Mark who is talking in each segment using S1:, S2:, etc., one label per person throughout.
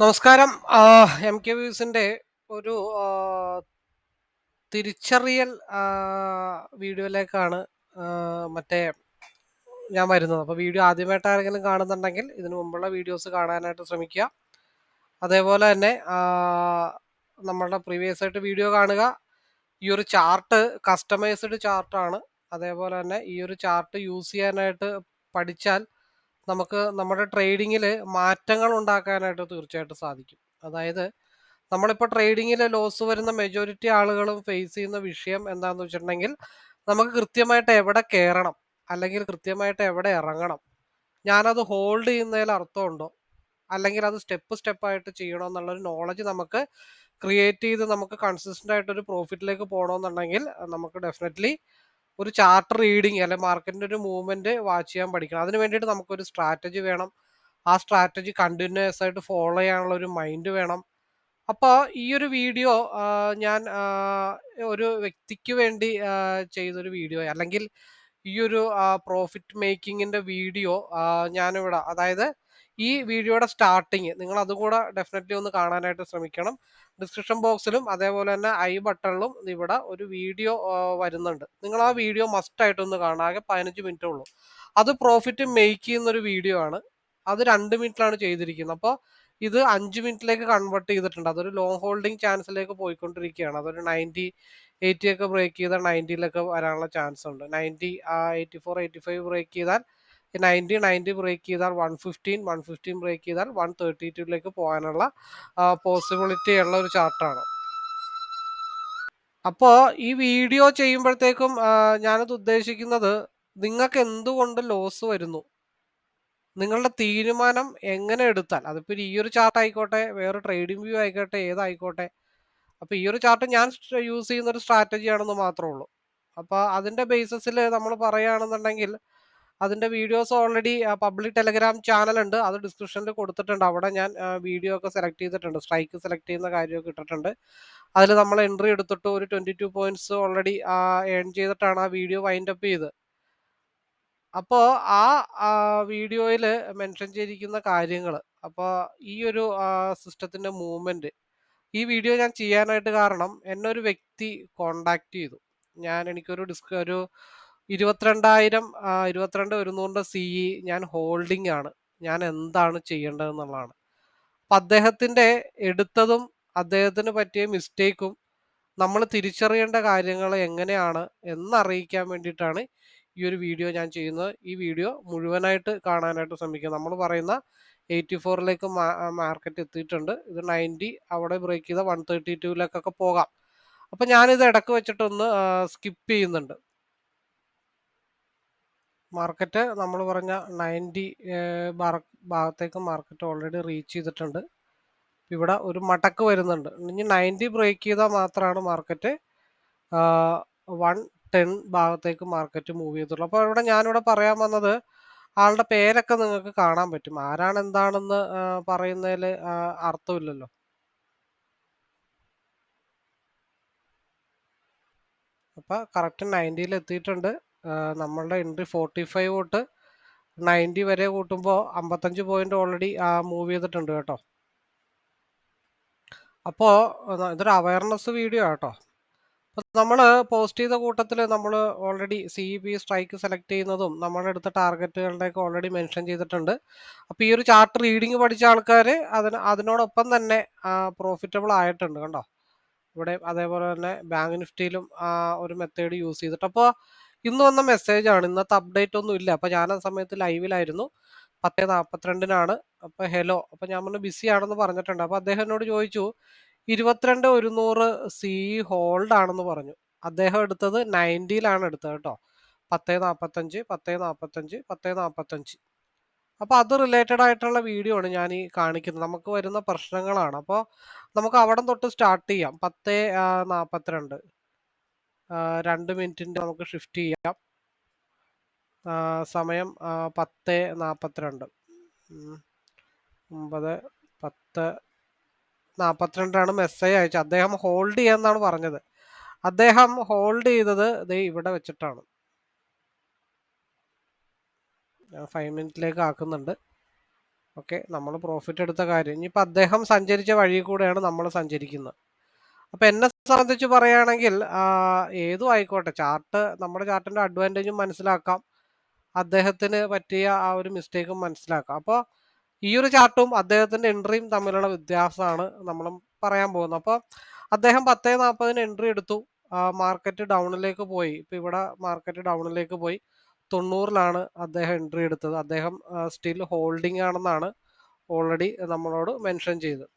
S1: നമസ്കാരം. M K വ്യൂസിന്റെ ഒരു തിരിച്ചറിയൽ വീഡിയോയിലേക്കാണ് മറ്റേ ഞാൻ വരുന്നത്. അപ്പോൾ വീഡിയോ ആദ്യമായിട്ട് ആരെങ്കിലും കാണുന്നുണ്ടെങ്കിൽ ഇതിനു മുമ്പുള്ള വീഡിയോസ് കാണാനായിട്ട് ശ്രമിക്കുക. അതേപോലെ തന്നെ നമ്മളുടെ പ്രീവിയസ് ആയിട്ട് വീഡിയോ കാണുക. ഈ ഒരു ചാർട്ട് കസ്റ്റമൈസ്ഡ് ചാർട്ടാണ്. അതേപോലെ തന്നെ ഈ ഒരു ചാർട്ട് യൂസ് ചെയ്യാനായിട്ട് പഠിച്ചാൽ നമുക്ക് നമ്മുടെ ട്രേഡിങ്ങിൽ മാറ്റങ്ങൾ ഉണ്ടാക്കാനായിട്ട് തീർച്ചയായിട്ടും സാധിക്കും. അതായത് നമ്മളിപ്പോൾ ട്രേഡിങ്ങിൽ ലോസ് വരുന്ന മെജോറിറ്റി ആളുകളും ഫേസ് ചെയ്യുന്ന വിഷയം എന്താണെന്ന് വെച്ചിട്ടുണ്ടെങ്കിൽ നമുക്ക് കൃത്യമായിട്ട് എവിടെ കയറണം അല്ലെങ്കിൽ കൃത്യമായിട്ട് എവിടെ ഇറങ്ങണം ഞാനത് ഹോൾഡ് ചെയ്യുന്നതിൽ അർത്ഥമുണ്ടോ? അല്ലെങ്കിൽ അത് സ്റ്റെപ്പ് സ്റ്റെപ്പായിട്ട് ചെയ്യണോ എന്നുള്ളൊരു നോളജ് നമുക്ക് ക്രിയേറ്റ് ചെയ്ത് നമുക്ക് കൺസിസ്റ്റന്റ് ആയിട്ടൊരു പ്രോഫിറ്റിലേക്ക് പോകണമെന്നുണ്ടെങ്കിൽ നമുക്ക് ഡെഫിനറ്റ്ലി ഒരു ചാർട്ട് റീഡിങ് അല്ലെങ്കിൽ മാർക്കറ്റിന്റെ ഒരു മൂവ്മെന്റ് വാച്ച് ചെയ്യാൻ പഠിക്കണം. അതിന് വേണ്ടിയിട്ട് നമുക്കൊരു സ്ട്രാറ്റജി വേണം. ആ സ്ട്രാറ്റജി കണ്ടിന്യൂസ് ആയിട്ട് ഫോളോ ചെയ്യാനുള്ള ഒരു മൈൻഡ് വേണം. അപ്പോൾ ഈ ഒരു വീഡിയോ ഞാൻ ഒരു വ്യക്തിക്ക് വേണ്ടി ചെയ്തൊരു വീഡിയോ അല്ലെങ്കിൽ ഈ ഒരു പ്രോഫിറ്റ് മേക്കിങ്ങിന്റെ വീഡിയോ ഞാനിവിടെ അതായത് ഈ വീഡിയോയുടെ സ്റ്റാർട്ടിങ് നിങ്ങൾ അതുകൂടെ ഡെഫിനറ്റ്ലി ഒന്ന് കാണാനായിട്ട് ശ്രമിക്കണം. ഡിസ്ക്രിപ്ഷൻ ബോക്സിലും അതേപോലെ തന്നെ ഐ ബട്ടണിലും ഇവിടെ ഒരു വീഡിയോ വരുന്നുണ്ട്. നിങ്ങൾ ആ വീഡിയോ മസ്റ്റ് ആയിട്ടൊന്ന് കാണാം ആകെ പതിനഞ്ച് മിനിറ്റ് ഉള്ളൂ. അത് പ്രോഫിറ്റ് മേക്ക് ചെയ്യുന്ന ഒരു വീഡിയോ ആണ്. അത് രണ്ട് മിനിറ്റിലാണ് ചെയ്തിരിക്കുന്നത്. അപ്പോൾ ഇത് അഞ്ച് മിനിറ്റിലേക്ക് കൺവേർട്ട് ചെയ്തിട്ടുണ്ട്. അതൊരു ലോങ് ഹോൾഡിംഗ് ചാൻസിലേക്ക് പോയിക്കൊണ്ടിരിക്കുകയാണ്. അതൊരു നയന്റി എയ്റ്റി ഒക്കെ ബ്രേക്ക് ചെയ്താൽ നയന്റിയിലൊക്കെ വരാനുള്ള ചാൻസ് ഉണ്ട്. Ninety eighty four eighty five break ചെയ്താൽ നയന്റി നയന്റി ബ്രേക്ക് ചെയ്താൽ one fifteen one fifteen break ചെയ്താൽ വൺ തേർട്ടി ടുവിലേക്ക് പോകാനുള്ള പോസിബിലിറ്റി ഉള്ള ഒരു ചാർട്ടാണ്. അപ്പോൾ ഈ വീഡിയോ ചെയ്യുമ്പോഴത്തേക്കും ഞാനത് ഉദ്ദേശിക്കുന്നത് നിങ്ങൾക്ക് എന്തുകൊണ്ട് ലോസ് വരുന്നു? നിങ്ങളുടെ തീരുമാനം എങ്ങനെ എടുത്താൽ അതിപ്പോൾ ഈ ഒരു ചാർട്ട് ആയിക്കോട്ടെ വേറെ ട്രേഡിംഗ് വ്യൂ ആയിക്കോട്ടെ ഏതായിക്കോട്ടെ അപ്പോൾ ഈ ഒരു ചാർട്ട് ഞാൻ യൂസ് ചെയ്യുന്ന ഒരു സ്ട്രാറ്റജി മാത്രമേ ഉള്ളൂ. അപ്പോൾ അതിന്റെ ബേസിസിൽ നമ്മൾ പറയുകയാണെന്നുണ്ടെങ്കിൽ അതിന്റെ വീഡിയോസ് ഓൾറെഡി പബ്ലിക് ടെലഗ്രാം ചാനലുണ്ട് അത് ഡിസ്ക്രിപ്ഷനിൽ കൊടുത്തിട്ടുണ്ട്. അവിടെ ഞാൻ വീഡിയോ ഒക്കെ സെലക്ട് ചെയ്തിട്ടുണ്ട്. സ്ട്രൈക്ക് സെലക്ട് ചെയ്യുന്ന കാര്യമൊക്കെ ഇട്ടിട്ടുണ്ട്. അതിൽ നമ്മൾ എൻട്രി എടുത്തിട്ട് ഒരു twenty two points already earn ചെയ്തിട്ടാണ് ആ വീഡിയോ വൈൻഡ് അപ്പ് ചെയ്ത്. അപ്പോൾ ആ വീഡിയോയിൽ മെൻഷൻ ചെയ്തിരിക്കുന്ന കാര്യങ്ങൾ അപ്പോൾ ഈ ഒരു സിസ്റ്റത്തിന്റെ മൂവ്മെന്റ് ഈ വീഡിയോ ഞാൻ ചെയ്യാനായിട്ട് കാരണം എന്നൊരു വ്യക്തി കോണ്ടാക്ട് ചെയ്തു. ഞാൻ എനിക്കൊരു ഡിസ്ക ഒരു ഇരുപത്തിരണ്ടായിരം ഇരുപത്തിരണ്ട് ഒരുന്നൂറിന്റെ സി ഇ ഞാൻ ഹോൾഡിംഗ് ആണ്. ഞാൻ എന്താണ് ചെയ്യേണ്ടതെന്നുള്ളതാണ്. അപ്പം അദ്ദേഹത്തിന്റെ എടുത്തതും അദ്ദേഹത്തിന് പറ്റിയ മിസ്റ്റേക്കും നമ്മൾ തിരിച്ചറിയേണ്ട കാര്യങ്ങൾ എങ്ങനെയാണ് എന്നറിയിക്കാൻ വേണ്ടിയിട്ടാണ് ഈ ഒരു വീഡിയോ ഞാൻ ചെയ്യുന്നത്. ഈ വീഡിയോ മുഴുവനായിട്ട് കാണാനായിട്ട് ശ്രമിക്കുക. നമ്മൾ പറയുന്ന എയ്റ്റി ഫോറിലേക്ക് മാർക്കറ്റ് എത്തിയിട്ടുണ്ട്. ഇത് നയന്റി അവിടെ ബ്രേക്ക് ചെയ്ത വൺ തേർട്ടി ടുവിലേക്കൊക്കെ പോകാം. അപ്പം ഞാനിത് ഇടയ്ക്ക് വെച്ചിട്ടൊന്ന് സ്കിപ്പ് ചെയ്യുന്നുണ്ട്. മാർക്കറ്റ് നമ്മൾ പറഞ്ഞ നയന്റി ഭാഗത്തേക്ക് മാർക്കറ്റ് ഓൾറെഡി റീച്ച് ചെയ്തിട്ടുണ്ട്. ഇവിടെ ഒരു മടക്ക് വരുന്നുണ്ട്. ഇനി നയന്റി ബ്രേക്ക് ചെയ്താൽ മാത്രമാണ് മാർക്കറ്റ് വൺ ടെൻ ഭാഗത്തേക്ക് മാർക്കറ്റ് മൂവ് ചെയ്തുള്ളൂ അപ്പോൾ ഇവിടെ ഞാനിവിടെ പറയാൻ വന്നത് ആളുടെ പേരൊക്കെ നിങ്ങൾക്ക് കാണാൻ പറ്റും. ആരാണ് എന്താണെന്ന് പറയുന്നതിൽ അർത്ഥമില്ലല്ലോ. അപ്പോൾ കറക്റ്റ് നയന്റിയിൽ എത്തിയിട്ടുണ്ട്. നമ്മളുടെ എൻട്രി ഫോർട്ടി ഫൈവ് തൊട്ട് നയന്റി വരെ കൂട്ടുമ്പോൾ അമ്പത്തഞ്ച് പോയിന്റ് ഓൾറെഡി ആ മൂവ് ചെയ്തിട്ടുണ്ട് കേട്ടോ. അപ്പോൾ ഇതൊരു അവയർനെസ് വീഡിയോ കേട്ടോ നമ്മൾ പോസ്റ്റ് ചെയ്ത കൂട്ടത്തിൽ നമ്മൾ already C E P strike select ചെയ്യുന്നതും നമ്മളുടെ അടുത്ത ടാർഗറ്റുകളുടെയൊക്കെ ഓൾറെഡി മെൻഷൻ ചെയ്തിട്ടുണ്ട്. അപ്പോൾ ഈ ഒരു ചാർട്ട് റീഡിങ് പഠിച്ച ആൾക്കാർ അതിന് അതിനോടൊപ്പം തന്നെ പ്രോഫിറ്റബിൾ ആയിട്ടുണ്ട് കണ്ടോ? ഇവിടെ അതേപോലെ തന്നെ ബാങ്ക് നിഫ്റ്റിയിലും ഒരു മെത്തേഡ് യൂസ് ചെയ്തിട്ട്. അപ്പോൾ ഇന്ന് വന്ന മെസ്സേജ് ആണ്. ഇന്നത്തെ അപ്ഡേറ്റ് ഒന്നും ഇല്ല. അപ്പോൾ ഞാൻ ആ സമയത്ത് ലൈവിലായിരുന്നു പത്തേ നാൽപ്പത്തിരണ്ടിനാണ് അപ്പോൾ ഹലോ അപ്പോൾ ഞാൻ പറഞ്ഞു ബിസി ആണെന്ന് പറഞ്ഞിട്ടുണ്ട്. അപ്പോൾ അദ്ദേഹം എന്നോട് ചോദിച്ചു ഇരുപത്തിരണ്ട് ഒരുന്നൂറ് സി ഹോൾഡ് ആണെന്ന് പറഞ്ഞു. അദ്ദേഹം എടുത്തത് നയന്റിയിലാണ് എടുത്തത് കേട്ടോ. പത്തേ നാൽപ്പത്തഞ്ച് പത്തേ നാൽപ്പത്തഞ്ച് പത്തേ നാൽപ്പത്തഞ്ച് അപ്പോൾ അത് റിലേറ്റഡ് ആയിട്ടുള്ള വീഡിയോ ആണ് ഞാൻ ഈ കാണിക്കുന്നത്. നമുക്ക് വരുന്ന പ്രശ്നങ്ങളാണ്. അപ്പോൾ നമുക്ക് അവിടെ തൊട്ട് സ്റ്റാർട്ട് ചെയ്യാം. പത്തേ നാൽപ്പത്തിരണ്ട് രണ്ട് മിനിറ്റിന്റെ നമുക്ക് ഷിഫ്റ്റ് ചെയ്യാം. സമയം പത്ത് നാൽപ്പത്തിരണ്ട്. ഒമ്പത് പത്ത് നാൽപ്പത്തിരണ്ടാണ് മെസ്സേജ് അയച്ചത്. അദ്ദേഹം ഹോൾഡ് ചെയ്യാമെന്നാണ് പറഞ്ഞത്. അദ്ദേഹം ഹോൾഡ് ചെയ്തത് ഇത് ഇവിടെ വെച്ചിട്ടാണ്. ഫൈവ് മിനിറ്റിലേക്ക് ആക്കുന്നുണ്ട്. ഓക്കെ നമ്മൾ പ്രോഫിറ്റ് എടുത്ത കാര്യം. ഇനിയിപ്പോൾ അദ്ദേഹം സഞ്ചരിച്ച വഴി കൂടെയാണ് നമ്മൾ സഞ്ചരിക്കുന്നത്. അപ്പോൾ എന്നെ സംബന്ധിച്ച് പറയുകയാണെങ്കിൽ ഏതും ആയിക്കോട്ടെ. ചാർട്ട് നമ്മുടെ ചാർട്ടിന്റെ അഡ്വാന്റേജും മനസ്സിലാക്കാം. അദ്ദേഹത്തിന് പറ്റിയ ആ ഒരു മിസ്റ്റേക്കും മനസ്സിലാക്കാം. അപ്പോൾ ഈ ഒരു ചാർട്ടും അദ്ദേഹത്തിന്റെ എൻട്രിയും തമ്മിലുള്ള വ്യത്യാസമാണ് നമ്മൾ പറയാൻ പോകുന്നത്. അപ്പോൾ അദ്ദേഹം പത്തേ നാൽപ്പതിന് എൻട്രി എടുത്തു. മാർക്കറ്റ് ഡൗണിലേക്ക് പോയി. ഇപ്പം ഇവിടെ മാർക്കറ്റ് ഡൗണിലേക്ക് പോയി. തൊണ്ണൂറിലാണ് അദ്ദേഹം എൻട്രി എടുത്തത്. അദ്ദേഹം സ്റ്റിൽ ഹോൾഡിംഗ് ആണെന്നാണ് ഓൾറെഡി നമ്മളോട് മെൻഷൻ ചെയ്തത്.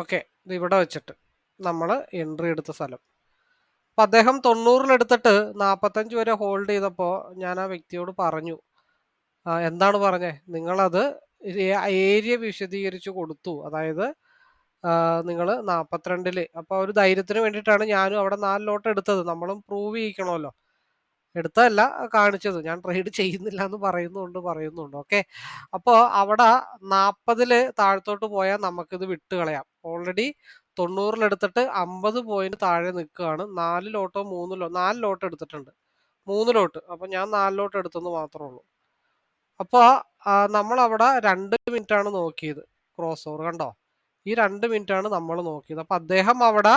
S1: ഓക്കെ ഇവിടെ വെച്ചിട്ട് നമ്മൾ എൻട്രി എടുത്ത സ്ഥലം. അപ്പം അദ്ദേഹം തൊണ്ണൂറിലെടുത്തിട്ട് നാൽപ്പത്തഞ്ച് വരെ ഹോൾഡ് ചെയ്തപ്പോൾ ഞാൻ ആ വ്യക്തിയോട് പറഞ്ഞു എന്താണ് പറഞ്ഞേ? നിങ്ങളത് ഏരിയ വിശദീകരിച്ച് കൊടുത്തു. അതായത് നിങ്ങൾ നാൽപ്പത്തിരണ്ടിൽ അപ്പോൾ ഒരു ധൈര്യത്തിന് വേണ്ടിയിട്ടാണ് ഞാനും അവിടെ നാല് ലോട്ട് എടുത്തത്. നമ്മളും പ്രൂവ് ചെയ്യിക്കണമല്ലോ. എടുത്തതല്ല കാണിച്ചത്. ഞാൻ ട്രേഡ് ചെയ്യുന്നില്ല എന്ന് പറയുന്നുണ്ട് പറയുന്നുണ്ട്. ഓക്കെ അപ്പോൾ അവിടെ നാൽപ്പതിൽ താഴത്തോട്ട് പോയാൽ നമുക്കിത് വിട്ട് കളയാം. ഓൾറെഡി തൊണ്ണൂറിലെടുത്തിട്ട് അമ്പത് പോയിന്റ് താഴെ നിൽക്കുകയാണ്. നാല് ലോട്ടോ മൂന്ന് ലോ നാല് ലോട്ട് എടുത്തിട്ടുണ്ട്. മൂന്ന് ലോട്ട് അപ്പോൾ ഞാൻ നാല് ലോട്ട് എടുത്തെന്ന് മാത്രമേ ഉള്ളൂ. അപ്പോൾ നമ്മൾ നമ്മളവിടെ രണ്ട് മിനിറ്റ് ആണ് നോക്കിയത്. ക്രോസ് ഓവർ കണ്ടോ? ഈ രണ്ട് മിനിറ്റ് ആണ് നമ്മൾ നോക്കിയത്. അപ്പോൾ അദ്ദേഹം അവിടെ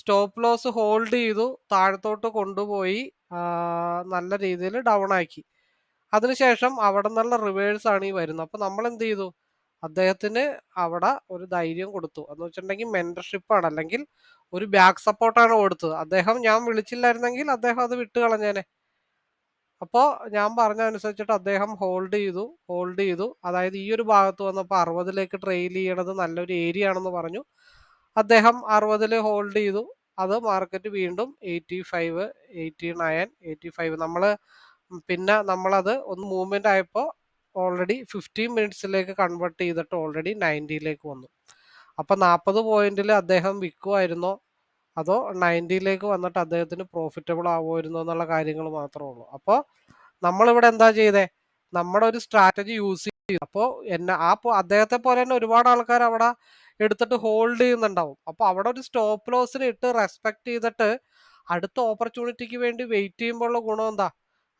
S1: സ്റ്റോപ്പ് ലോസ് ഹോൾഡ് ചെയ്തു താഴത്തോട്ട് കൊണ്ടുപോയി നല്ല രീതിയിൽ ഡൗൺ ആക്കി. അതിനുശേഷം അവിടെ നിന്നുള്ള റിവേഴ്സ് ആണ് ഈ വരുന്നത്. അപ്പോൾ നമ്മൾ എന്ത് ചെയ്തു? അദ്ദേഹത്തിന് അവിടെ ഒരു ധൈര്യം കൊടുത്തു. എന്ന് വെച്ചിട്ടുണ്ടെങ്കിൽ ആണ്. അല്ലെങ്കിൽ ഒരു ബാക്ക് സപ്പോർട്ടാണ് കൊടുത്തത്. അദ്ദേഹം ഞാൻ വിളിച്ചില്ലായിരുന്നെങ്കിൽ അദ്ദേഹം അത് വിട്ട് കളഞ്ഞേനെ. അപ്പോൾ ഞാൻ പറഞ്ഞ അനുസരിച്ചിട്ട് അദ്ദേഹം ഹോൾഡ് ചെയ്തു ഹോൾഡ് ചെയ്തു. അതായത് ഈ ഒരു ഭാഗത്ത് വന്നപ്പോൾ അറുപതിലേക്ക് ട്രെയിൽ ചെയ്യണത് നല്ലൊരു ഏരിയ ആണെന്ന് പറഞ്ഞു. അദ്ദേഹം അറുപതിൽ ഹോൾഡ് ചെയ്തു. അത് മാർക്കറ്റ് വീണ്ടും eighty five eighty nine eighty five നമ്മൾ പിന്നെ നമ്മളത് ഒന്ന് മൂവ്മെന്റ് ആയപ്പോൾ ഓൾറെഡി ഫിഫ്റ്റീൻ മിനിറ്റ്സിലേക്ക് കൺവേർട്ട് ചെയ്തിട്ട് ഓൾറെഡി നയന്റിയിലേക്ക് വന്നു. അപ്പോൾ നാൽപ്പത് പോയിന്റിൽ അദ്ദേഹം വിൽക്കുമായിരുന്നോ അതോ നയന്റിയിലേക്ക് വന്നിട്ട് അദ്ദേഹത്തിന് പ്രോഫിറ്റബിൾ ആവുമായിരുന്നോ എന്നുള്ള കാര്യങ്ങൾ മാത്രമേ ഉള്ളൂ. അപ്പോൾ നമ്മളിവിടെ എന്താ ചെയ്തേ? നമ്മുടെ ഒരു സ്ട്രാറ്റജി യൂസ് ചെയ്തു. അപ്പോൾ എന്നെ ആ അദ്ദേഹത്തെ പോലെ തന്നെ ഒരുപാട് ആൾക്കാർ അവിടെ എടുത്തിട്ട് ഹോൾഡ് ചെയ്യുന്നുണ്ടാവും. അപ്പോൾ അവിടെ ഒരു സ്റ്റോപ്പ് ലോസിന് ഇട്ട് റെസ്പെക്ട് ചെയ്തിട്ട് അടുത്ത ഓപ്പർച്യൂണിറ്റിക്ക് വേണ്ടി വെയിറ്റ് ചെയ്യുമ്പോഴുള്ള ഗുണം എന്താ?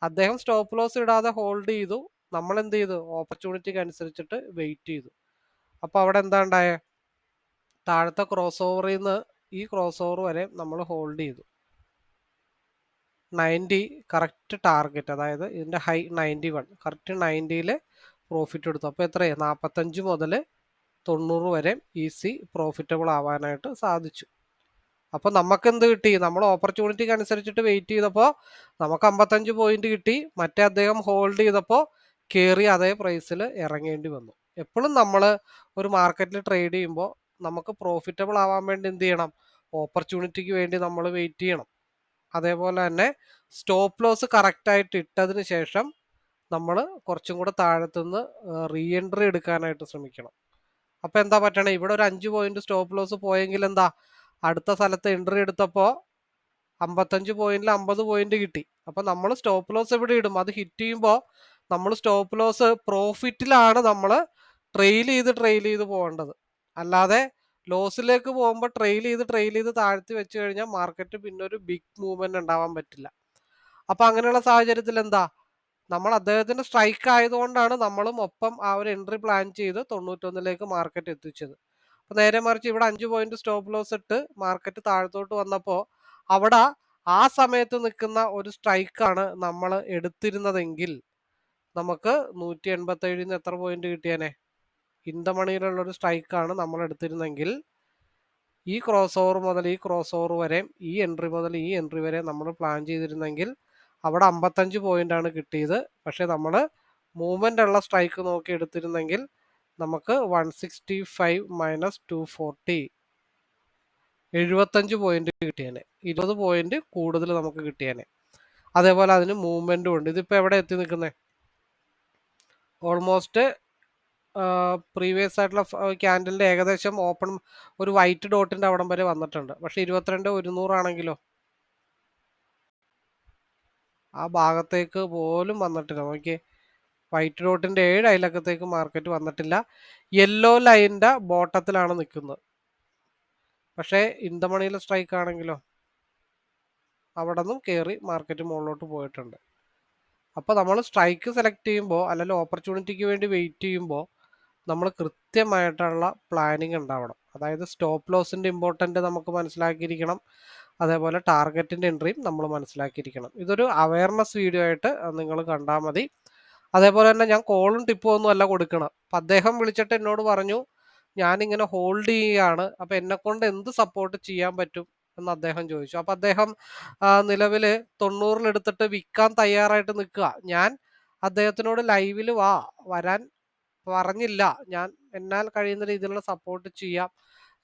S1: അദ്ദേഹം സ്റ്റോപ്പ് ലോസ് ഇടാതെ ഹോൾഡ് ചെയ്തു. നമ്മൾ എന്ത് ചെയ്തു? ഓപ്പർച്യൂണിറ്റിക്ക് അനുസരിച്ചിട്ട് വെയിറ്റ് ചെയ്തു. അപ്പോൾ അവിടെ എന്താ ഉണ്ടായേ? താഴത്തെ ക്രോസ് ഓവറിൽ നിന്ന് ഈ ക്രോസ് ഓവർ വരെ നമ്മൾ ഹോൾഡ് ചെയ്തു. നയന്റി കറക്റ്റ് ടാർഗറ്റ് അതായത് ഇതിന്റെ ഹൈ നയന്റി വൺ കറക്റ്റ് നയന്റിയിൽ പ്രോഫിറ്റ് എടുത്തു. അപ്പോൾ എത്രയാണ് നാൽപ്പത്തഞ്ച് മുതൽ തൊണ്ണൂറ് വരെ ഈസി പ്രോഫിറ്റബിൾ ആവാനായിട്ട് സാധിച്ചു. അപ്പോൾ നമുക്ക് എന്ത് കിട്ടി നമ്മൾ ഓപ്പർച്യൂണിറ്റിക്ക് അനുസരിച്ചിട്ട് വെയിറ്റ് ചെയ്തപ്പോൾ നമുക്ക് അമ്പത്തഞ്ച് പോയിന്റ് കിട്ടി. മറ്റേ അദ്ദേഹം ഹോൾഡ് ചെയ്തപ്പോൾ കയറി അതേ പ്രൈസിൽ ഇറങ്ങേണ്ടി വന്നു. എപ്പോഴും നമ്മൾ ഒരു മാർക്കറ്റിൽ ട്രേഡ് ചെയ്യുമ്പോൾ നമുക്ക് പ്രോഫിറ്റബിൾ ആവാൻ വേണ്ടി എന്ത് ചെയ്യണം? ഓപ്പർച്യൂണിറ്റിക്ക് വേണ്ടി നമ്മൾ വെയിറ്റ് ചെയ്യണം. അതേപോലെ തന്നെ സ്റ്റോപ്പ് ലോസ് കറക്റ്റായിട്ട് ഇട്ടതിന് ശേഷം നമ്മൾ കുറച്ചും കൂടെ താഴത്തുനിന്ന് റീ എൻട്രി എടുക്കാനായിട്ട് ശ്രമിക്കണം. അപ്പോൾ എന്താ പറ്റണേ? ഇവിടെ ഒരു അഞ്ച് പോയിന്റ് സ്റ്റോപ്പ് ലോസ് പോയെങ്കിൽ എന്താ? അടുത്ത സ്ഥലത്ത് എൻട്രി എടുത്തപ്പോൾ അമ്പത്തഞ്ച് പോയിന്റിൽ അമ്പത് പോയിന്റ് കിട്ടി. അപ്പോൾ നമ്മൾ സ്റ്റോപ്പ് ലോസ് ഇവിടെ ഇടും? അത് ഹിറ്റ് ചെയ്യുമ്പോൾ നമ്മൾ സ്റ്റോപ്പ് ലോസ് പ്രോഫിറ്റിലാണ് നമ്മൾ ട്രെയിൽ ചെയ്ത് ട്രെയിൽ ചെയ്ത് പോകേണ്ടത്. അല്ലാതെ ലോസിലേക്ക് പോകുമ്പോൾ ട്രെയിൽ ചെയ്ത് ട്രെയിൽ ചെയ്ത് താഴ്ത്തി വെച്ച് കഴിഞ്ഞാൽ മാർക്കറ്റ് പിന്നെ ഒരു ബിഗ് മൂവ്മെന്റ് ഉണ്ടാവാൻ പറ്റില്ല. അപ്പൊ അങ്ങനെയുള്ള സാഹചര്യത്തിൽ എന്താ നമ്മൾ അദ്ദേഹത്തിന്റെ സ്ട്രൈക്ക് ആയതുകൊണ്ടാണ് നമ്മളും ഒപ്പം ആ ഒരു എൻട്രി പ്ലാൻ ചെയ്ത് തൊണ്ണൂറ്റൊന്നിലേക്ക് മാർക്കറ്റ് എത്തിച്ചത്. അപ്പൊ നേരെ മറിച്ച് ഇവിടെ അഞ്ച് പോയിന്റ് സ്റ്റോപ്പ് ലോസ് ഇട്ട് മാർക്കറ്റ് താഴത്തോട്ട് വന്നപ്പോൾ അവിടെ ആ സമയത്ത് നിൽക്കുന്ന ഒരു സ്ട്രൈക്കാണ് നമ്മൾ എടുത്തിരുന്നതെങ്കിൽ നമുക്ക് നൂറ്റി എൺപത്തി നിന്ന് എത്ര പോയിന്റ് കിട്ടിയേനെ? ഇന്ദമണിയിലുള്ള ഒരു സ്ട്രൈക്കാണ് നമ്മൾ എടുത്തിരുന്നെങ്കിൽ ഈ ക്രോസ് ഓവർ മുതൽ ഈ ക്രോസ് ഓവർ വരെയും ഈ എൻട്രി മുതൽ ഈ എൻട്രി വരെ നമ്മൾ പ്ലാൻ ചെയ്തിരുന്നെങ്കിൽ അവിടെ അമ്പത്തഞ്ച് പോയിന്റ് ആണ് കിട്ടിയത്. പക്ഷേ നമ്മൾ മൂവ്മെന്റ് ഉള്ള സ്ട്രൈക്ക് നോക്കി എടുത്തിരുന്നെങ്കിൽ നമുക്ക് one sixty five minus two forty എഴുപത്തഞ്ച് പോയിന്റ് കിട്ടിയേനെ. ഇരുപത് പോയിന്റ് കൂടുതൽ നമുക്ക് കിട്ടിയേനെ. അതേപോലെ അതിന് മൂവ്മെന്റും ഉണ്ട്. ഇതിപ്പോൾ എവിടെ എത്തി നിൽക്കുന്നത് ഓൾമോസ്റ്റ് പ്രീവിയസ് ആയിട്ടുള്ള ക്യാൻഡലിന്റെ ഏകദേശം ഓപ്പൺ ഒരു വൈറ്റ് ഡോട്ടിന്റെ അവിടം വരെ വന്നിട്ടുണ്ട്. പക്ഷേ ഇരുപത്തിരണ്ട് ഒരുന്നൂറാണെങ്കിലോ? ആ ഭാഗത്തേക്ക് പോലും വന്നിട്ടില്ല. നോക്കി വൈറ്റ് ഡോട്ടിന്റെ ഏഴ് അയലക്കത്തേക്ക് മാർക്കറ്റ് വന്നിട്ടില്ല. യെല്ലോ ലൈനിന്റെ ബോട്ടത്തിലാണ് നിൽക്കുന്നത്. പക്ഷേ ഇന്ദമണിയിലെ സ്ട്രൈക്ക് ആണെങ്കിലോ അവിടെ നിന്നും കയറി മാർക്കറ്റ് മുകളിലോട്ട് പോയിട്ടുണ്ട്. അപ്പോൾ നമ്മൾ സ്ട്രൈക്ക് സെലക്ട് ചെയ്യുമ്പോൾ അല്ലെങ്കിൽ ഓപ്പർച്യൂണിറ്റിക്ക് വേണ്ടി വെയിറ്റ് ചെയ്യുമ്പോൾ നമ്മൾ കൃത്യമായിട്ടുള്ള പ്ലാനിങ് ഉണ്ടാവണം. അതായത് സ്റ്റോപ്പ് ലോസിന്റെ ഇമ്പോർട്ടന്റ് നമുക്ക് മനസ്സിലാക്കിയിരിക്കണം. അതേപോലെ ടാർഗറ്റിന്റെ എൻട്രിയും നമ്മൾ മനസ്സിലാക്കിയിരിക്കണം. ഇതൊരു അവയർനെസ് വീഡിയോ ആയിട്ട് നിങ്ങൾ കണ്ടാൽ മതി. അതേപോലെ തന്നെ ഞാൻ കോളും ടിപ്പും ഒന്നും അല്ല കൊടുക്കണം അപ്പം അദ്ദേഹം വിളിച്ചിട്ട് എന്നോട് പറഞ്ഞു ഞാനിങ്ങനെ ഹോൾഡ് ചെയ്യുകയാണ് അപ്പം എന്നെക്കൊണ്ട് എന്ത് സപ്പോർട്ട് ചെയ്യാൻ പറ്റും? എന്ന് അദ്ദേഹം ചോദിച്ചു. അപ്പം അദ്ദേഹം നിലവിൽ തൊണ്ണൂറിലെടുത്തിട്ട് വിൽക്കാൻ തയ്യാറായിട്ട് നിൽക്കുക. ഞാൻ അദ്ദേഹത്തിനോട് ലൈവിൽ വാ വരാൻ പറഞ്ഞില്ല. ഞാൻ എന്നാൽ കഴിയുന്ന രീതിയിലുള്ള സപ്പോർട്ട് ചെയ്യാം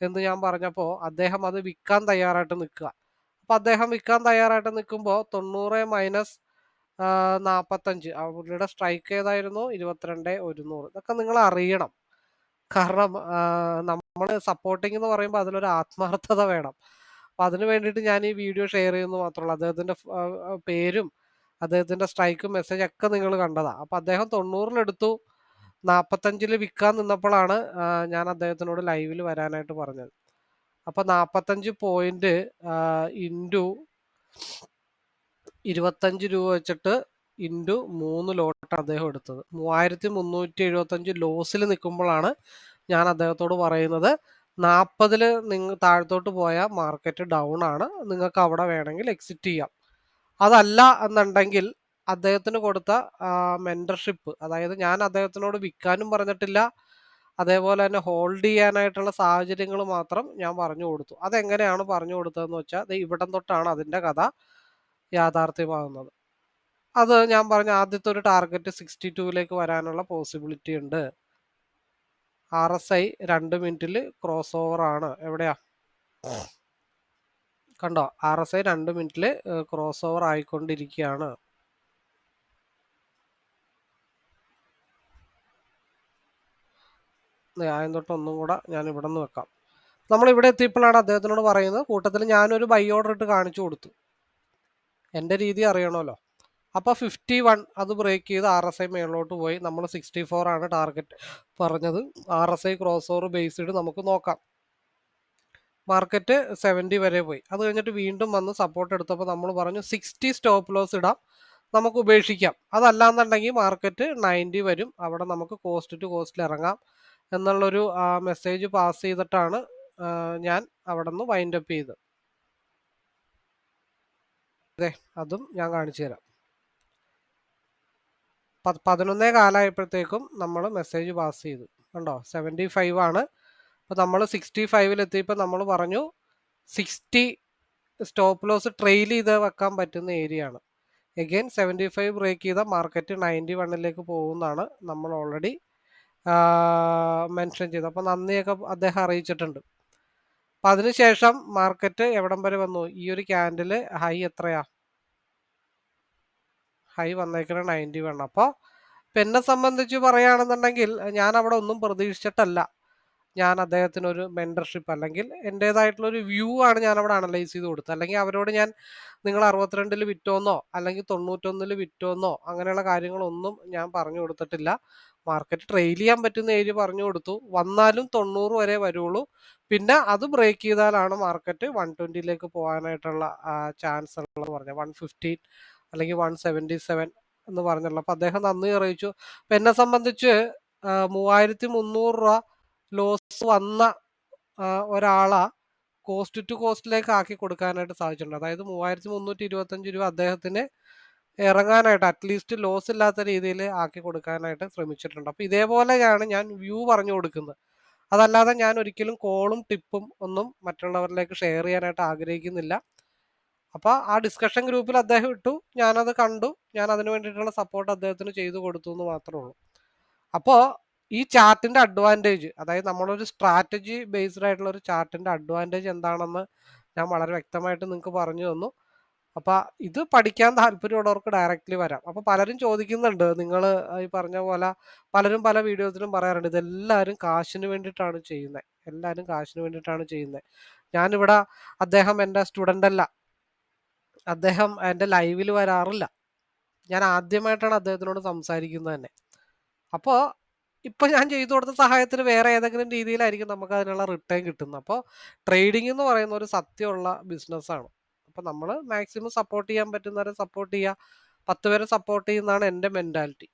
S1: എന്ന് ഞാൻ പറഞ്ഞപ്പോൾ അദ്ദേഹം അത് വിൽക്കാൻ തയ്യാറായിട്ട് നിൽക്കുക. അപ്പം അദ്ദേഹം വിൽക്കാൻ തയ്യാറായിട്ട് നിൽക്കുമ്പോൾ തൊണ്ണൂറ് മൈനസ് നാൽപ്പത്തഞ്ച് പുള്ളിയുടെ സ്ട്രൈക്ക് ഏതായിരുന്നു? ഇരുപത്തിരണ്ട് ഒരുന്നൂറ്. ഇതൊക്കെ നിങ്ങൾ അറിയണം. കാരണം നമ്മൾ സപ്പോർട്ടിംഗ് എന്ന് പറയുമ്പോൾ അതിലൊരു ആത്മാർത്ഥത വേണം. അപ്പം അതിന് വേണ്ടിയിട്ട് ഞാൻ ഈ വീഡിയോ ഷെയർ ചെയ്യുന്നു മാത്രമല്ല അദ്ദേഹത്തിന്റെ പേരും അദ്ദേഹത്തിന്റെ സ്ട്രൈക്കും മെസ്സേജ് ഒക്കെ നിങ്ങൾ കണ്ടതാണ് അപ്പം അദ്ദേഹം തൊണ്ണൂറിലെടുത്തു നാൽപ്പത്തഞ്ചിൽ വിൽക്കാൻ നിന്നപ്പോഴാണ് ഞാൻ അദ്ദേഹത്തിനോട് ലൈവിൽ വരാനായിട്ട് പറഞ്ഞത്. അപ്പോൾ നാൽപ്പത്തഞ്ച് പോയിന്റ് ഇന്റു ഇരുപത്തഞ്ച് രൂപ വെച്ചിട്ട് ഇന്റു മൂന്ന് ലോട്ടാണ് അദ്ദേഹം എടുത്തത്. മൂവായിരത്തി മുന്നൂറ്റി എഴുപത്തഞ്ച് ലോസിൽ നിൽക്കുമ്പോഴാണ് ഞാൻ അദ്ദേഹത്തോട് പറയുന്നത്. നാൽപ്പതിൽ നിങ്ങൾ താഴത്തോട്ട് പോയാൽ മാർക്കറ്റ് ഡൗൺ ആണ്. നിങ്ങൾക്ക് അവിടെ വേണമെങ്കിൽ എക്സിറ്റ് ചെയ്യാം. അതല്ല എന്നുണ്ടെങ്കിൽ അദ്ദേഹത്തിന് കൊടുത്ത മെന്റർഷിപ്പ് അതായത് ഞാൻ അദ്ദേഹത്തിനോട് വിൽക്കാനും പറഞ്ഞിട്ടില്ല. അതേപോലെ തന്നെ ഹോൾഡ് ചെയ്യാനായിട്ടുള്ള സാഹചര്യങ്ങൾ മാത്രം ഞാൻ പറഞ്ഞു കൊടുത്തു. അതെങ്ങനെയാണ് പറഞ്ഞു കൊടുത്തതെന്ന് വെച്ചാൽ ഇവിടം തൊട്ടാണ് അതിന്റെ കഥ യാഥാർത്ഥ്യമാകുന്നത്. അത് ഞാൻ പറഞ്ഞ ആദ്യത്തെ ഒരു ടാർഗറ്റ് സിക്സ്റ്റി ടൂവിലേക്ക് വരാനുള്ള പോസിബിലിറ്റി ഉണ്ട്. ആർ എസ് ഐ രണ്ട് മിനിറ്റിൽ ക്രോസ് ഓവർ ആണ്. എവിടെയാ? കണ്ടോ? ആർ എസ് ഐ രണ്ട് മിനിറ്റിൽ ക്രോസ് ഓവർ ആയിക്കൊണ്ടിരിക്കുകയാണ്. ആദ്യം തൊട്ട് ഒന്നും കൂടെ ഞാൻ ഇവിടെ നിന്ന് വെക്കാം. നമ്മൾ ഇവിടെ എത്തിയപ്പോഴാണ് അദ്ദേഹത്തിനോട് പറയുന്നത് കൂട്ടത്തിൽ ഞാനൊരു ബൈ ഓർഡർ ഇട്ട് കാണിച്ചു കൊടുത്തു. എന്റെ രീതി അറിയണമല്ലോ. അപ്പോൾ ഫിഫ്റ്റി വൺ അത് ബ്രേക്ക് ചെയ്ത് ആർ എസ് ഐ മേളിലോട്ട് പോയി. നമ്മൾ സിക്സ്റ്റി ഫോർ ആണ് ടാർഗറ്റ് പറഞ്ഞത്. R S I cross over based നമുക്ക് നോക്കാം. മാർക്കറ്റ് സെവന്റി വരെ പോയി. അത് കഴിഞ്ഞിട്ട് വീണ്ടും വന്ന് സപ്പോർട്ട് എടുത്തപ്പോൾ നമ്മൾ പറഞ്ഞു സിക്സ്റ്റി സ്റ്റോപ്പ് ലോസ് ഇടാം. നമുക്ക് ഉപേക്ഷിക്കാം. അതല്ലാന്നുണ്ടെങ്കിൽ മാർക്കറ്റ് നയന്റി വരും. അവിടെ നമുക്ക് കോസ്റ്റ് ടു കോസ്റ്റിൽ ഇറങ്ങാം. എന്നുള്ളൊരു മെസ്സേജ് പാസ് ചെയ്തിട്ടാണ് ഞാൻ അവിടെ നിന്ന് വൈൻഡ് അപ്പ് ചെയ്തത്. അതെ അതും ഞാൻ കാണിച്ചു തരാം. പതിനൊന്നേ കാലമായപ്പോഴത്തേക്കും നമ്മൾ മെസ്സേജ് പാസ് ചെയ്തു. കണ്ടോ? സെവന്റി ഫൈവ് ആണ്. അപ്പോൾ നമ്മൾ സിക്സ്റ്റി ഫൈവിലെത്തിയപ്പോൾ നമ്മൾ പറഞ്ഞു സിക്സ്റ്റി സ്റ്റോപ്പ് ലോസ് ട്രെയിൽ ചെയ്ത് വെക്കാൻ പറ്റുന്ന ഏരിയ ആണ്. എഗെയിൻ സെവന്റി ഫൈവ് ബ്രേക്ക് ചെയ്ത മാർക്കറ്റ് നയന്റി വണ്ണിലേക്ക് പോകുന്നതാണ് നമ്മൾ ഓൾറെഡി മെൻഷൻ ചെയ്തു. അപ്പോൾ നന്ദിയൊക്കെ അദ്ദേഹം അറിയിച്ചിട്ടുണ്ട്. അപ്പം അതിനുശേഷം മാർക്കറ്റ് എവിടം വരെ വന്നു? ഈ ഒരു ക്യാൻഡിൽ ഹൈ എത്രയാ? ഹൈ വന്നേക്കണ നയന്റി വൺ അപ്പോൾ ഇപ്പം എന്നെ സംബന്ധിച്ച് പറയുകയാണെന്നുണ്ടെങ്കിൽ ഞാൻ അവിടെ ഒന്നും പ്രതീക്ഷിച്ചിട്ടല്ല. ഞാൻ അദ്ദേഹത്തിനൊരു മെന്റർഷിപ്പ് അല്ലെങ്കിൽ എന്റേതായിട്ടുള്ള ഒരു വ്യൂ ആണ് ഞാൻ അവിടെ അനലൈസ് ചെയ്ത് കൊടുത്തത്. അല്ലെങ്കിൽ അവരോട് ഞാൻ നിങ്ങൾ അറുപത്തിരണ്ടിൽ വിറ്റോന്നോ അല്ലെങ്കിൽ തൊണ്ണൂറ്റൊന്നിൽ വിറ്റോന്നോ അങ്ങനെയുള്ള കാര്യങ്ങളൊന്നും ഞാൻ പറഞ്ഞു കൊടുത്തിട്ടില്ല. മാർക്കറ്റ് ട്രെയിൽ ചെയ്യാൻ പറ്റുന്ന ഏരിയ പറഞ്ഞു കൊടുത്തു. വന്നാലും തൊണ്ണൂറ് വരെ വരുള്ളൂ. പിന്നെ അത് ബ്രേക്ക് ചെയ്താലാണ് മാർക്കറ്റ് വൺ ട്വന്റിയിലേക്ക് പോകാനായിട്ടുള്ള ചാൻസ് ഉള്ളത് പറഞ്ഞത്. വൺ ഫിഫ്റ്റീൻ അല്ലെങ്കിൽ വൺ സെവന്റി സെവൻ എന്ന് പറഞ്ഞുള്ളൂ. അപ്പോൾ അദ്ദേഹം നന്ദി അറിയിച്ചു. അപ്പം എന്നെ സംബന്ധിച്ച് മൂവായിരത്തി മുന്നൂറ് രൂപ ലോസ് വന്ന ഒരാളാ കോസ്റ്റ് ടു കോസ്റ്റിലേക്ക് ആക്കി കൊടുക്കാനായിട്ട് സാധിച്ചിട്ടുണ്ട്. അതായത് മൂവായിരത്തി മുന്നൂറ്റി ഇരുപത്തഞ്ച് രൂപ അദ്ദേഹത്തിന് ഇറങ്ങാനായിട്ട് അറ്റ്ലീസ്റ്റ് ലോസ് ഇല്ലാത്ത രീതിയിൽ ആക്കി കൊടുക്കാനായിട്ട് ശ്രമിച്ചിട്ടുണ്ട്. അപ്പോൾ ഇതേപോലെയാണ് ഞാൻ വ്യൂ പറഞ്ഞു കൊടുക്കുന്നത്. അതല്ലാതെ ഞാൻ ഒരിക്കലും കോളും ടിപ്പും ഒന്നും മറ്റുള്ളവരിലേക്ക് ഷെയർ ചെയ്യാനായിട്ട് ആഗ്രഹിക്കുന്നില്ല. അപ്പോൾ ആ ഡിസ്കഷൻ ഗ്രൂപ്പിൽ അദ്ദേഹം ഇട്ടു. ഞാനത് കണ്ടു. ഞാൻ അതിന് വേണ്ടിയിട്ടുള്ള സപ്പോർട്ട് അദ്ദേഹത്തിന് ചെയ്തു കൊടുത്തു എന്ന് മാത്രമേ ഉള്ളൂ. അപ്പോൾ ഈ ചാർട്ടിന്റെ അഡ്വാന്റേജ് അതായത് നമ്മളൊരു സ്ട്രാറ്റജി ബേസ്ഡ് ആയിട്ടുള്ള ഒരു ചാർട്ടിന്റെ അഡ്വാന്റേജ് എന്താണെന്ന് ഞാൻ വളരെ വ്യക്തമായിട്ട് നിങ്ങൾക്ക് പറഞ്ഞു തന്നു. അപ്പോൾ ഇത് പഠിക്കാൻ താല്പര്യമുള്ളവർക്ക് ഡയറക്റ്റ്ലി വരാം. അപ്പോൾ പലരും ചോദിക്കുന്നുണ്ട്. നിങ്ങൾ ഈ പറഞ്ഞ പോലെ പലരും പല വീഡിയോസിലും പറയാറുണ്ട്. ഇതെല്ലാവരും കാശിന് വേണ്ടിയിട്ടാണ് ചെയ്യുന്നത് എല്ലാവരും കാശിന് വേണ്ടിയിട്ടാണ് ചെയ്യുന്നത് ഞാനിവിടെ അദ്ദേഹം എന്റെ സ്റ്റുഡന്റ് അല്ല. അദ്ദേഹം എന്റെ ലൈവിൽ വരാറില്ല. ഞാൻ ആദ്യമായിട്ടാണ് അദ്ദേഹത്തിനോട് സംസാരിക്കുന്നത് തന്നെ. അപ്പോൾ ഇപ്പോൾ ഞാൻ ചെയ്തു കൊടുത്ത സഹായത്തിന് വേറെ ഏതെങ്കിലും രീതിയിലായിരിക്കും നമുക്ക് അതിനുള്ള റിട്ടേൺ കിട്ടുന്നത്. അപ്പോൾ ട്രേഡിംഗ് എന്ന് പറയുന്ന ഒരു സത്യമുള്ള ബിസിനസ്സാണ് അപ്പോൾ നമ്മൾ മാക്സിമം സപ്പോർട്ട് ചെയ്യാൻ പറ്റുന്നവരെ സപ്പോർട്ട് ചെയ്യുക പത്ത് പേരെ സപ്പോർട്ട് ചെയ്യുന്നതാണ് എന്റെ മെന്റാലിറ്റി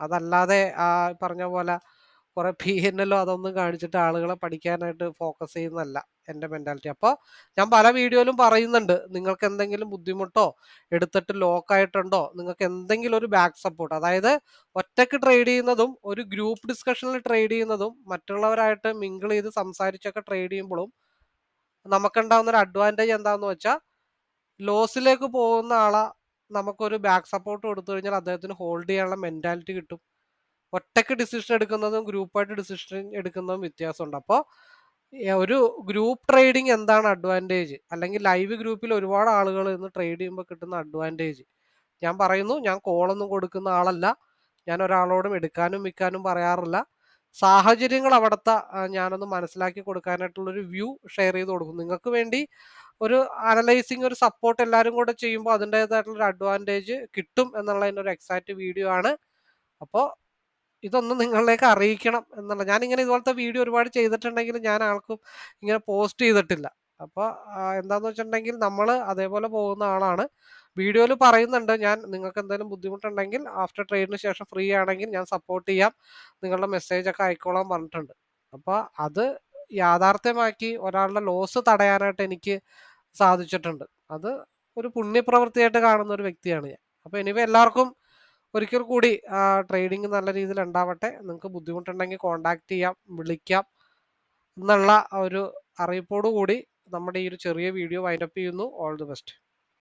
S1: അതല്ലാതെ ആ പറഞ്ഞ പോലെ കുറേ പി എൻ എല്ലോ അതൊന്നും കാണിച്ചിട്ട് ആളുകളെ പഠിക്കാനായിട്ട് ഫോക്കസ് ചെയ്യുന്നതല്ല എന്റെ മെന്റാലിറ്റി അപ്പോൾ ഞാൻ പല വീഡിയോയിലും പറയുന്നുണ്ട് നിങ്ങൾക്ക് എന്തെങ്കിലും ബുദ്ധിമുട്ടോ എടുത്തിട്ട് ലോക്കായിട്ടുണ്ടോ നിങ്ങൾക്ക് എന്തെങ്കിലും ഒരു ബാക്ക് സപ്പോർട്ട് അതായത് ഒറ്റയ്ക്ക് ട്രേഡ് ചെയ്യുന്നതും ഒരു ഗ്രൂപ്പ് ഡിസ്കഷനിൽ ട്രേഡ് ചെയ്യുന്നതും മറ്റുള്ളവരായിട്ട് മിങ്കിൾ ചെയ്ത് സംസാരിച്ചൊക്കെ ട്രേഡ് ചെയ്യുമ്പോഴും നമുക്കുണ്ടാകുന്ന ഒരു അഡ്വാന്റേജ് എന്താണെന്ന് വെച്ചാൽ ലോസിലേക്ക് പോകുന്ന ആളെ നമുക്കൊരു ബാക്ക് സപ്പോർട്ട് കൊടുത്തു കഴിഞ്ഞാൽ അദ്ദേഹത്തിന് ഹോൾഡ് ചെയ്യാനുള്ള മെന്റാലിറ്റി കിട്ടും. ഒറ്റയ്ക്ക് ഡിസിഷൻ എടുക്കുന്നതും ഗ്രൂപ്പായിട്ട് ഡിസിഷൻ എടുക്കുന്നതും വ്യത്യാസമുണ്ട്. അപ്പോൾ ഒരു ഗ്രൂപ്പ് ട്രേഡിംഗ് എന്താണ് അഡ്വാന്റേജ് അല്ലെങ്കിൽ ലൈവ് ഗ്രൂപ്പിൽ ഒരുപാട് ആളുകൾ ഇന്ന് ട്രേഡ് ചെയ്യുമ്പോൾ കിട്ടുന്ന അഡ്വാന്റേജ് ഞാൻ പറയുന്നു ഞാൻ കോളൊന്നും കൊടുക്കുന്ന ആളല്ല. ഞാൻ ഒരാളോടും എടുക്കാനും വിൽക്കാനും പറയാറില്ല. സാഹചര്യങ്ങൾ അവിടുത്തെ ഞാനൊന്ന് മനസ്സിലാക്കി കൊടുക്കാനായിട്ടുള്ളൊരു വ്യൂ ഷെയർ ചെയ്ത് കൊടുക്കും. നിങ്ങൾക്ക് വേണ്ടി ഒരു അനലൈസിങ് ഒരു സപ്പോർട്ട് എല്ലാവരും കൂടെ ചെയ്യുമ്പോൾ അതിന്റെതായിട്ടുള്ളൊരു അഡ്വാന്റേജ് കിട്ടും എന്നുള്ളതിന്റെ ഒരു എക്സാക്റ്റ് വീഡിയോ ആണ്. അപ്പോൾ ഇതൊന്നും നിങ്ങളിലേക്ക് അറിയിക്കണം എന്നുള്ള ഞാനിങ്ങനെ ഇതുപോലത്തെ വീഡിയോ ഒരുപാട് ചെയ്തിട്ടുണ്ടെങ്കിൽ ഞാൻ ആൾക്കും ഇങ്ങനെ പോസ്റ്റ് ചെയ്തിട്ടില്ല. അപ്പോൾ എന്താണെന്ന് വെച്ചിട്ടുണ്ടെങ്കിൽ നമ്മൾ അതേപോലെ പോകുന്ന ആളാണ്. വീഡിയോയിൽ പറയുന്നുണ്ട് ഞാൻ നിങ്ങൾക്ക് എന്തെങ്കിലും ബുദ്ധിമുട്ടുണ്ടെങ്കിൽ ആഫ്റ്റർ ട്രെയിനിന് ശേഷം ഫ്രീ ആണെങ്കിൽ ഞാൻ സപ്പോർട്ട് ചെയ്യാം. നിങ്ങളുടെ മെസ്സേജ് ഒക്കെ അയക്കോളാൻ പറഞ്ഞിട്ടുണ്ട്. അപ്പോൾ അത് യാഥാർത്ഥ്യമാക്കി ഒരാളുടെ ലോസ് തടയാനായിട്ട് എനിക്ക് സാധിച്ചിട്ടുണ്ട്. അത് ഒരു പുണ്യപ്രവൃത്തിയായിട്ട് കാണുന്ന ഒരു വ്യക്തിയാണ് ഞാൻ. അപ്പോൾ എനിവേ എല്ലാവർക്കും ഒരിക്കൽ കൂടി ട്രേഡിങ് നല്ല രീതിയിൽ ഉണ്ടാവട്ടെ. നിങ്ങൾക്ക് ബുദ്ധിമുട്ടുണ്ടെങ്കിൽ കോണ്ടാക്ട് ചെയ്യാം വിളിക്കാം എന്നുള്ള ഒരു അറിയിപ്പോടുകൂടി നമ്മുടെ ഈ ഒരു ചെറിയ വീഡിയോ വൈൻഡപ്പ് ചെയ്യുന്നു. All the best